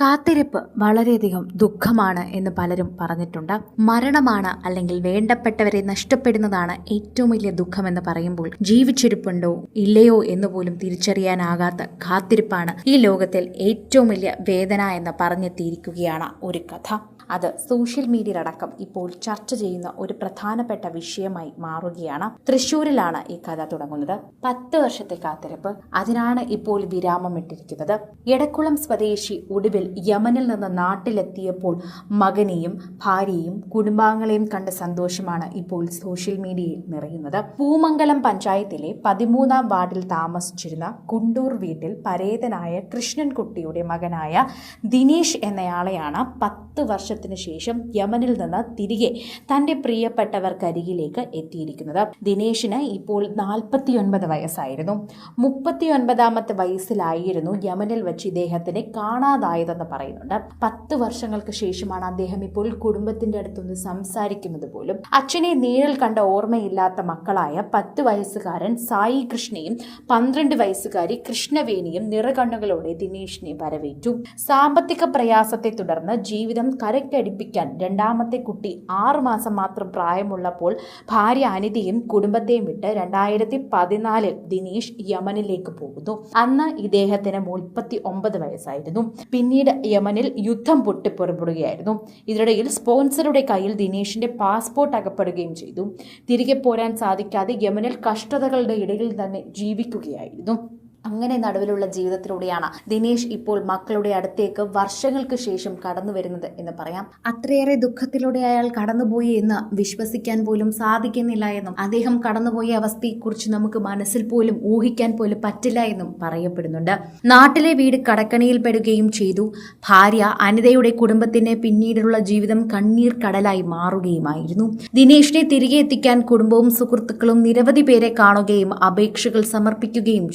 കാത്തിരിപ്പ് വളരെയധികം ദുഃഖമാണ് എന്ന് പലരും പറഞ്ഞിട്ടുണ്ട്. മരണമാണ് അല്ലെങ്കിൽ വേണ്ടപ്പെട്ടവരെ നഷ്ടപ്പെടുന്നതാണ് ഏറ്റവും വലിയ ദുഃഖമെന്ന് പറയുമ്പോൾ ജീവിച്ചിരിപ്പുണ്ടോ ഇല്ലയോ എന്ന് പോലും തിരിച്ചറിയാനാകാത്ത കാത്തിരിപ്പാണ് ഈ ലോകത്തിൽ ഏറ്റവും വലിയ വേദന എന്ന് പറഞ്ഞെത്തിയിരിക്കുകയാണ് ഒരു കഥ. അത് സോഷ്യൽ മീഡിയയിലടക്കം ഇപ്പോൾ ചർച്ച ചെയ്യുന്ന ഒരു പ്രധാനപ്പെട്ട വിഷയമായി മാറുകയാണ്. തൃശൂരിലാണ് ഈ കഥ തുടങ്ങുന്നത്. പത്ത് വർഷത്തെ കാത്തിരിപ്പ്. അതിനാണ് ഇപ്പോൾ വിരാമം ഇട്ടിരിക്കുന്നത് എടക്കുളം സ്വദേശി ഒടുവിൽ യമനിൽ നിന്ന് നാട്ടിലെത്തിയപ്പോൾ മകനെയും ഭാര്യയും കുടുംബാംഗങ്ങളെയും കണ്ട സന്തോഷമാണ് ഇപ്പോൾ സോഷ്യൽ മീഡിയയിൽ നിറയുന്നത്. പൂമംഗലം പഞ്ചായത്തിലെ പതിമൂന്നാം വാർഡിൽ താമസിച്ചിരുന്ന കുണ്ടൂർ വീട്ടിൽ പരേതനായ കൃഷ്ണൻകുട്ടിയുടെ മകനായ ദിനേശ് എന്നയാളെയാണ് പത്ത് വർഷത്തിന് ശേഷം യമനിൽ നിന്ന് തിരികെ തന്റെ പ്രിയപ്പെട്ടവർക്കരികിലേക്ക് എത്തിയിരിക്കുന്നത്. ദിനേശിന് ഇപ്പോൾ നാൽപ്പത്തിയൊൻപത് വയസ്സായിരുന്നു. മുപ്പത്തിയൊൻപതാമത്തെ വയസ്സിലായിരുന്നു യമനിൽ വെച്ച് ഇദ്ദേഹത്തിനെ കാണാതായതെന്ന് പറയുന്നുണ്ട്. പത്ത് വർഷങ്ങൾക്ക് ശേഷമാണ് അദ്ദേഹം ഇപ്പോൾ കുടുംബത്തിന്റെ അടുത്തൊന്ന് സംസാരിക്കുന്നത് പോലും. അച്ഛനെ നേരിൽ കണ്ട ഓർമ്മയില്ലാത്ത മക്കളായ പത്ത് വയസ്സുകാരൻ സായി കൃഷ്ണയും പന്ത്രണ്ട് വയസ്സുകാരി കൃഷ്ണവേനിയും നിറകണ്ണുകളോടെ ദിനേശിനെ വരവേറ്റു. സാമ്പത്തിക പ്രയാസത്തെ തുടർന്ന് ജീവിതം കരക്കടിപ്പിക്കാൻ രണ്ടാമത്തെ കുട്ടി ആറുമാസം മാത്രം പ്രായമുള്ളപ്പോൾ ഭാര്യ അനിതയും കുടുംബത്തെയും വിട്ട് രണ്ടായിരത്തി പതിനാലിൽ ദിനേശ് യമനിലേക്ക് പോകുന്നു. അന്ന് ഇദ്ദേഹത്തിന് മുപ്പത്തി ഒമ്പത് വയസ്സായിരുന്നു. പിന്നീട് യമനിൽ യുദ്ധം പൊട്ടിപ്പുറപ്പെടുകയായിരുന്നു ഇതിനിടയിൽ സ്പോൺസറുടെ കയ്യിൽ ദിനേശിന്റെ പാസ്പോർട്ട് അകപ്പെടുകയും ചെയ്തു. തിരികെ പോരാൻ സാധിക്കാതെ യമനിൽ കഷ്ടതകളുടെ ഇടയിൽ തന്നെ ജീവിക്കുകയായിരുന്നു. അങ്ങനെ നടുവിലുള്ള ജീവിതത്തിലൂടെയാണ് ദിനേശ് ഇപ്പോൾ മക്കളുടെ അടുത്തേക്ക് വർഷങ്ങൾക്ക് ശേഷം കടന്നു വരുന്നത് എന്ന് പറയാം. അത്രയേറെ ദുഃഖത്തിലൂടെ അയാൾ കടന്നുപോയി എന്ന് വിശ്വസിക്കാൻ പോലും സാധിക്കുന്നില്ല എന്നും അദ്ദേഹം കടന്നുപോയ അവസ്ഥയെക്കുറിച്ച് നമുക്ക് മനസ്സിൽ പോലും ഊഹിക്കാൻ പോലും പറ്റില്ല എന്നും പറയപ്പെടുന്നുണ്ട്. നാട്ടിലെ വീട് കടക്കണിയിൽ പെടുകയും ചെയ്തു. ഭാര്യ അനിതയുടെ കുടുംബത്തിന് പിന്നീടുള്ള ജീവിതം കണ്ണീർ കടലായി മാറുകയുമായിരുന്നു. ദിനേഷിനെ തിരികെ എത്തിക്കാൻ കുടുംബവും സുഹൃത്തുക്കളും നിരവധി പേരെ കാണുകയും അപേക്ഷകൾ സമർപ്പിക്കുകയും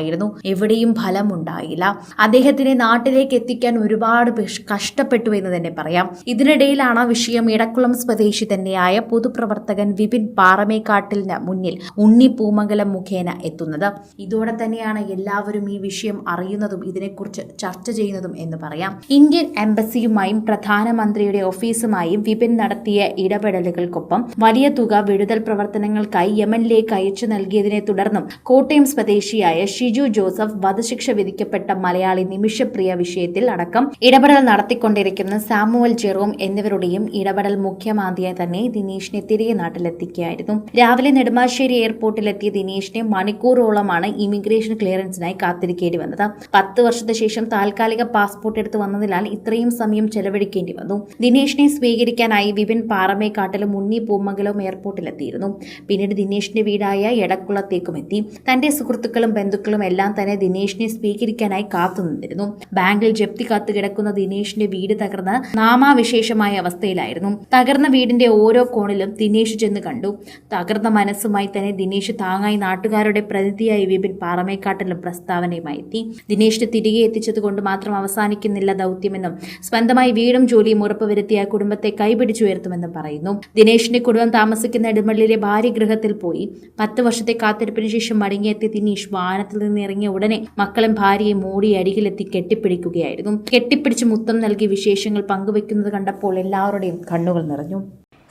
ചെയ്തിട്ടുണ്ടായിരുന്നു എവിടെയും ഫലമുണ്ടായില്ല. അദ്ദേഹത്തിനെ നാട്ടിലേക്ക് എത്തിക്കാൻ ഒരുപാട് കഷ്ടപ്പെട്ടു എന്ന് തന്നെ പറയാം. ഇതിനിടയിലാണ് വിഷയം ഇടക്കുളം സ്വദേശി തന്നെയായ പൊതുപ്രവർത്തകൻ വിപിൻ പാറമേക്കാട്ടിലിന് മുന്നിൽ ഉണ്ണി പൂമംഗലം മുഖേന എത്തുന്നത്. ഇതോടെ തന്നെയാണ് എല്ലാവരും ഈ വിഷയം അറിയുന്നതും ഇതിനെക്കുറിച്ച് ചർച്ച ചെയ്യുന്നതും എന്ന് പറയാം. ഇന്ത്യൻ എംബസിയുമായും പ്രധാനമന്ത്രിയുടെ ഓഫീസുമായും വിപിൻ നടത്തിയ ഇടപെടലുകൾക്കൊപ്പം വലിയ തുക വിടുതൽ പ്രവർത്തനങ്ങൾക്കായി യമനിലേക്ക് അയച്ചു നൽകിയതിനെ തുടർന്നും കോട്ടയം സ്വദേശിയായ ഷിജു ജോസഫ് വധശിക്ഷ വിധിക്കപ്പെട്ട മലയാളി നിമിഷപ്രിയ വിഷയത്തിൽ അടക്കം ഇടപെടൽ നടത്തിക്കൊണ്ടിരിക്കുന്ന സാമുവൽ ജെറോം എന്നിവരുടെയും ഇടപെടൽ മുഖ്യമാന്തിയായി തന്നെ ദിനേശിനെ തിരികെ നാട്ടിലെത്തിക്കുകയായിരുന്നു. രാവിലെ നെടുമ്പാശ്ശേരി എയർപോർട്ടിലെത്തിയ ദിനേശിനെ മണിക്കൂറോളമാണ് ഇമിഗ്രേഷൻ ക്ലിയറൻസിനായി കാത്തിരിക്കേണ്ടി വന്നത്. പത്ത് വർഷത്തെ ശേഷം താൽക്കാലിക പാസ്പോർട്ട് എടുത്ത് വന്നതിനാൽ ഇത്രയും സമയം ചെലവഴിക്കേണ്ടി വന്നു. ദിനേശിനെ സ്വീകരിക്കാനായി വിപിൻ പാറമേക്കാട്ടിലും ഉണ്ണി പൂമംഗലവും എയർപോർട്ടിലെത്തിയിരുന്നു. പിന്നീട് ദിനേശിന്റെ വീടായ എടക്കുളത്തേക്കും എത്തി. തന്റെ സുഹൃത്തുക്കളും ബന്ധുക്കളും എല്ലാം തന്നെ ദിനേശിനെ സ്വീകരിക്കാനായി കാത്തുനിന്നിരുന്നു. ബാങ്കിൽ ജപ്തി കാത്തു കിടക്കുന്ന ദിനേശിന്റെ വീട് തകർന്ന് നാമാവിശേഷമായ അവസ്ഥയിലായിരുന്നു. തകർന്ന വീടിന്റെ ഓരോ കോണിലും ദിനേശ് ചെന്ന് കണ്ടു. തകർന്ന മനസ്സുമായി തന്നെ ദിനേശ് താങ്ങായി നാട്ടുകാരുടെ പ്രതിനിധിയായി വിപിൻ പാറമേക്കാട്ടിലും പ്രസ്താവനയുമായി എത്തി ദിനേശിന് തിരികെ എത്തിച്ചത് മാത്രം അവസാനിക്കുന്നില്ല ദൗത്യമെന്നും സ്വന്തമായി വീടും ജോലിയും ഉറപ്പുവരുത്തിയ കുടുംബത്തെ കൈപിടിച്ചുയർത്തുമെന്നും പറയുന്നു. ദിനേശിന്റെ കുടുംബം താമസിക്കുന്ന ഇടമള്ളിയിലെ ഭാര്യ ഗൃഹത്തിൽ പോയി. പത്ത് വർഷത്തെ കാത്തിരിപ്പിന് ശേഷം മടങ്ങിയെത്തിയ ദിനേശ് വാഹനത്തിൽ നിന്ന് ഇറങ്ങിയ ഉടനെ മക്കളും ഭാര്യയും മോടി അരികിലെത്തി കെട്ടിപ്പിടിക്കുകയായിരുന്നു. കെട്ടിപ്പിടിച്ച് മുത്തം നൽകി വിശേഷങ്ങൾ പങ്കുവെക്കുന്നത് കണ്ടപ്പോൾ എല്ലാവരുടെയും കണ്ണുകൾ നിറഞ്ഞു.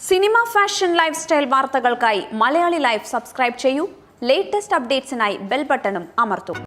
സിനിമ ഫാഷൻ ലൈഫ് സ്റ്റൈൽ വാർത്തകൾക്കായി മലയാളി ലൈഫ് സബ്സ്ക്രൈബ് ചെയ്യൂ. ലേറ്റസ്റ്റ് അപ്ഡേറ്റ്സിനായി ബെൽ ബട്ടണും അമർത്തും.